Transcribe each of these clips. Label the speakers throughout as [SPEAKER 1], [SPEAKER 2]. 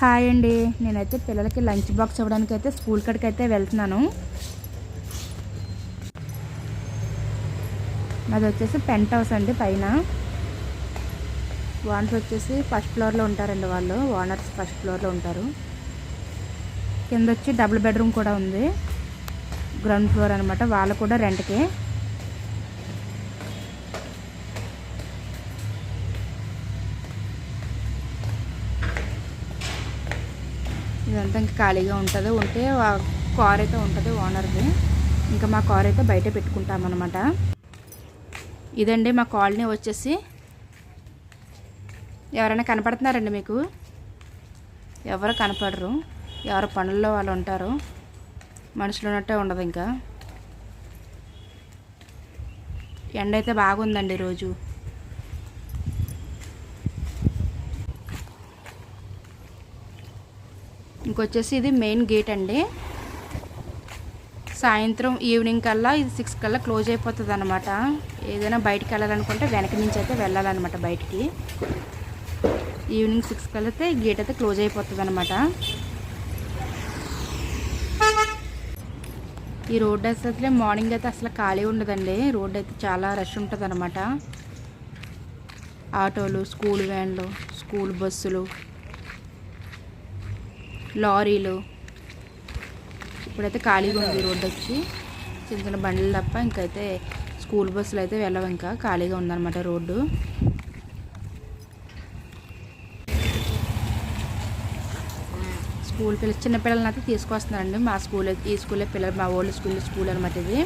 [SPEAKER 1] Hi అండి. నేనైతే పిల్లలకి లంచ్ బాక్స్ ఇవ్వడానికి అయితే స్కూల్ కాడికి అయితే వెళ్తున్నాను. అది వచ్చేసి పెంట్ హౌస్ అండి పైన. ఓనర్స్ వచ్చేసి ఫస్ట్ ఫ్లోర్లో ఉంటారండి వాళ్ళు. ఓనర్స్ ఫస్ట్ ఫ్లోర్లో ఉంటారు. కింద వచ్చి డబుల్ బెడ్రూమ్ కూడా ఉంది. గ్రౌండ్ ఫ్లోర్ అనమాట వాళ్ళు కూడా రెంట్కి. ఇదంతా ఇంకా ఖాళీగా ఉంటుంది. ఉంటే కార్ అయితే ఉంటుంది ఓనర్ది. ఇంకా మా కార్ అయితే బయట పెట్టుకుంటామన్నమాట. ఇదండి మా కాలనీ వచ్చేసి. ఎవరైనా కనపడుతున్నారండి మీకు? ఎవరు కనపడరు. ఎవరు పనుల్లో వాళ్ళు ఉంటారు. మనుషులు ఉన్నట్టే ఉండదు ఇంకా. ఎండ అయితే బాగుందండి ఈరోజు. ఇంకొచ్చేసి ఇది మెయిన్ గేట్ అండి. సాయంత్రం ఈవినింగ్ కల్లా ఇది సిక్స్ కల్లా క్లోజ్ అయిపోతుంది అనమాట ఏదైనా బయటికి వెళ్ళాలనుకుంటే వెనక నుంచి అయితే వెళ్ళాలన్నమాట బయటికి. ఈవినింగ్ సిక్స్ కల్లా అయితే గేట్ అయితే క్లోజ్ అయిపోతుంది అనమాట ఈ రోడ్డు అసలు మార్నింగ్ అయితే అసలు ఖాళీ ఉండదండి. రోడ్ అయితే చాలా రష్ ఉంటుంది అనమాట ఆటోలు స్కూల్ వ్యాన్లు స్కూల్ బస్సులు లారీలు. ఇప్పుడైతే ఖాళీగా ఉంది రోడ్డు వచ్చి చిన్న చిన్న బండ్లు తప్ప ఇంకైతే స్కూల్ బస్సులు అయితే వెళ్ళవు ఇంకా. ఖాళీగా ఉందన్నమాట రోడ్డు. స్కూల్ పిల్ల చిన్నపిల్లల్ని అయితే తీసుకొస్తున్నారండి. మా స్కూల్ ఈ స్కూలే పిల్లలు మా ఓల్డ్ స్కూల్ స్కూల్ అనమాట ఇది.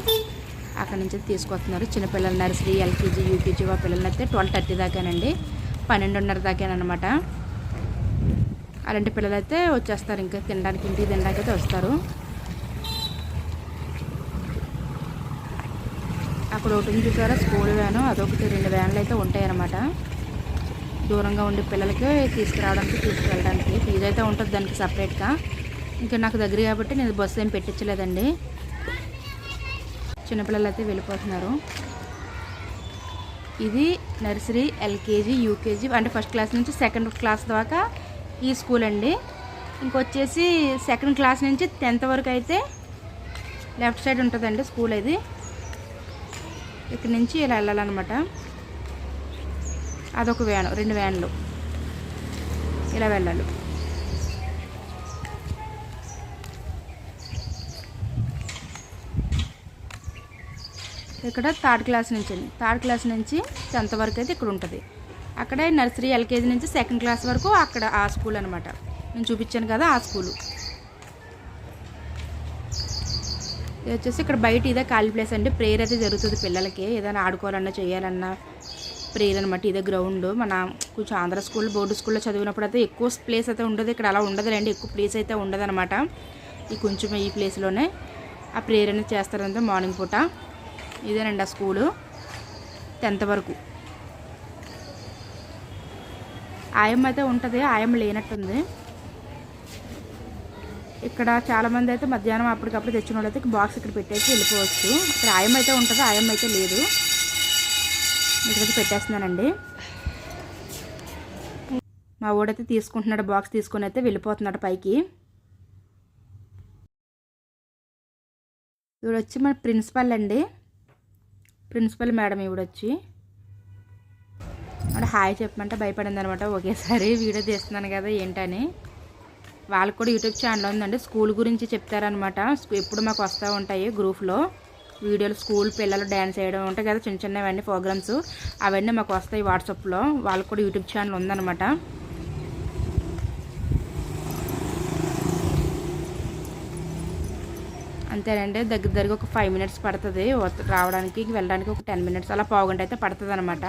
[SPEAKER 1] అక్కడ నుంచి తీసుకొస్తున్నారు. చిన్నపిల్లలు నర్సరీ ఎల్కేజీ యూకేజీ ఆ పిల్లల్ని అయితే ట్వెల్వ్ థర్టీ దాకానండి. పన్నెండున్నర దాకానమాట అలాంటి పిల్లలు అయితే వచ్చేస్తారు ఇంకా తినడానికి ఇంటికి తినడానికి అయితే వస్తారు. అక్కడ ఒకటి ఉంది చూసారా? School van. అదొకటి రెండు వ్యాన్లు అయితే ఉంటాయి అన్నమాట దూరంగా ఉండే పిల్లలకి తీసుకురావడానికి తీసుకువెళ్ళడానికి ఫీజు అయితే ఉంటుంది దానికి సపరేట్గా. ఇంకా నాకు దగ్గర కాబట్టి నేను బస్సు ఏం పెట్టించలేదండి. చిన్నపిల్లలు అయితే వెళ్ళిపోతున్నారు. ఇది నర్సరీ ఎల్కేజీ యూకేజీ. అంటే ఫస్ట్ క్లాస్ నుంచి సెకండ్ క్లాస్ దాకా ఈ స్కూల్ అండి. ఇంకొచ్చేసి సెకండ్ క్లాస్ నుంచి టెన్త్ వరకు అయితే లెఫ్ట్ సైడ్ ఉంటుందండి స్కూల్ ఇది. ఇక్కడ నుంచి ఇలా వెళ్ళాలన్నమాట. అదొక వ్యాన్ రెండు వ్యాన్లు. ఇలా వెళ్ళాలి. ఇక్కడ థర్డ్ క్లాస్ నుంచి అండి. థర్డ్ క్లాస్ నుంచి టెన్త్ వరకు అయితే ఇక్కడ ఉంటుంది. అక్కడే నర్సరీ ఎల్కేజీ నుంచి సెకండ్ క్లాస్ వరకు అక్కడ ఆ స్కూల్ అనమాట నేను చూపించాను కదా ఆ స్కూలు. ఇది వచ్చేసి ఇక్కడ బయట ఇదే ఖాళీ ప్లేస్ అండి. ప్రేయర్ అయితే జరుగుతుంది పిల్లలకి. ఏదైనా ఆడుకోవాలన్నా చేయాలన్నా ప్రేయర్ అనమాట ఇదే గ్రౌండ్. మన కొంచెం ఆంధ్ర స్కూల్ బోర్డు స్కూల్లో చదివినప్పుడు అయితే ఎక్కువ ప్లేస్ అయితే ఉండదు. ఇక్కడ అలా ఉండదు ఎక్కువ ప్లేస్ అయితే ఉండదు అనమాట ఈ కొంచెం ఈ ప్లేస్లోనే ఆ ప్రేయర్ అనేది చేస్తారంటే మార్నింగ్ పూట. ఇదేనండి ఆ స్కూలు. టెన్త్ వరకు. ఆయమ్మ అయితే ఉంటుంది ఆయమ్మ లేనట్టుంది. ఇక్కడ చాలామంది అయితే మధ్యాహ్నం అప్పటికప్పుడు తెచ్చిన వాళ్ళైతే బాక్స్ ఇక్కడ పెట్టేసి వెళ్ళిపోవచ్చు. ఇక్కడ ఆయమ్మ అయితే ఉంటుంది ఆయమ్మ అయితే లేదు. ఇక్కడ పెట్టేస్తున్నానండి. మా వాడైతే తీసుకుంటున్నాడు బాక్స్ తీసుకొని అయితే వెళ్ళిపోతున్నాడు పైకి. ఇవిడొచ్చి మన ప్రిన్సిపల్ అండి. ప్రిన్సిపల్ మేడం ఇవిడొచ్చి. అంటే హాయ్ చెప్పమంటే భయపడింది అనమాట ఒకేసారి వీడియో తీస్తున్నాను కదా ఏంటని. వాళ్ళకి కూడా యూట్యూబ్ ఛానల్ ఉందండి. స్కూల్ గురించి చెప్తారనమాట. ఎప్పుడు మాకు వస్తూ ఉంటాయి గ్రూప్లో. వీడియోలు స్కూల్ పిల్లలు డ్యాన్స్ వేయడం ఉంటాయి కదా చిన్న చిన్నవన్నీ ప్రోగ్రామ్స్. అవన్నీ మాకు వస్తాయి వాట్సాప్లో. వాళ్ళకి కూడా యూట్యూబ్ ఛానల్ ఉందన్నమాట అంతేనండి. దగ్గర దగ్గర ఒక ఫైవ్ మినిట్స్ పడుతుంది. రావడానికి వెళ్ళడానికి ఒక టెన్ మినిట్స్ అలా పావుగంట అయితే పడుతుంది అనమాట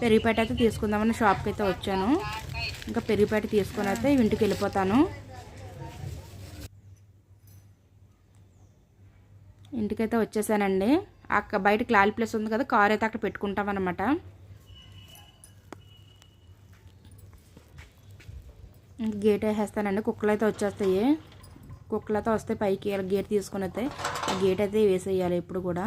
[SPEAKER 1] పెరిగిపేట అయితే తీసుకుందామని షాప్కి అయితే వచ్చాను. ఇంకా పెరిగిపేట తీసుకొని అయితే ఇంటికి వెళ్ళిపోతాను. ఇంటికైతే వచ్చేసానండి. అక్క బయట క్లాల్ ప్లేస్ ఉంది కదా కార్ అయితే అక్కడ పెట్టుకుంటాం అనమాట గేట్ వేసేస్తానండి. కుక్కలు అయితే వచ్చేస్తాయి. కుక్కలతో అయితే పైకి గేట్ తీసుకొని అయితే ఆ గేట్ అయితే వేసేయాలి ఇప్పుడు కూడా.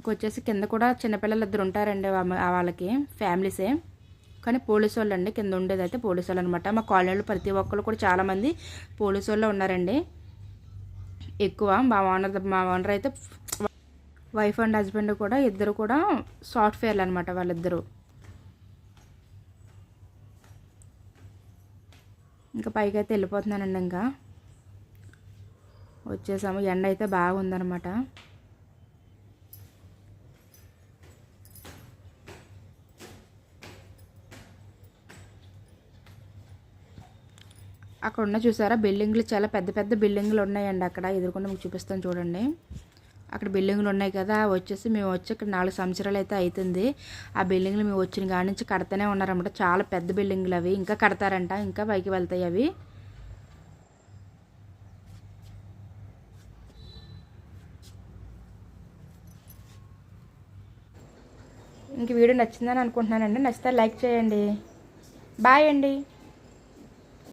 [SPEAKER 1] ఇంకొచ్చేసి కింద కూడా చిన్నపిల్లలు ఇద్దరు ఉంటారండి వాళ్ళకి ఫ్యామిలీసే. కానీ పోలీసు వాళ్ళు అండి కింద ఉండేది అయితే పోలీసు వాళ్ళు అనమాట మా కాలనీలో ప్రతి ఒక్కరు కూడా చాలామంది పోలీసు వాళ్ళు ఉన్నారండి. ఎక్కువ మా ఓనర్ మా ఓనర్ అయితే వైఫ్ అండ్ హస్బెండ్ కూడా ఇద్దరు కూడా సాఫ్ట్వేర్లు అనమాట వాళ్ళిద్దరూ. ఇంకా పైకి అయితే వెళ్ళిపోతున్నానండి ఇంకా. వచ్చేసాము. ఎండ అయితే బాగుందనమాట అక్కడ ఉన్న చూసారా బిల్డింగ్లు చాలా పెద్ద పెద్ద బిల్డింగ్లు ఉన్నాయండి అక్కడ. ఎదురుకుండా మీకు చూపిస్తాను చూడండి. అక్కడ బిల్డింగ్లు ఉన్నాయి కదా వచ్చేసి మేము వచ్చి ఇక్కడ నాలుగు సంవత్సరాలు అయితే అవుతుంది ఆ బిల్డింగ్లు మేము వచ్చిన కాడి నుంచి కడతానే ఉన్నారన్నమాట. చాలా పెద్ద బిల్డింగ్లు అవి. ఇంకా కడతారంట ఇంకా పైకి వెళ్తాయి అవి. ఇంక వీడియో నచ్చిందని అనుకుంటున్నానండి. నచ్చితే లైక్ చేయండి. బాయ్ అండి.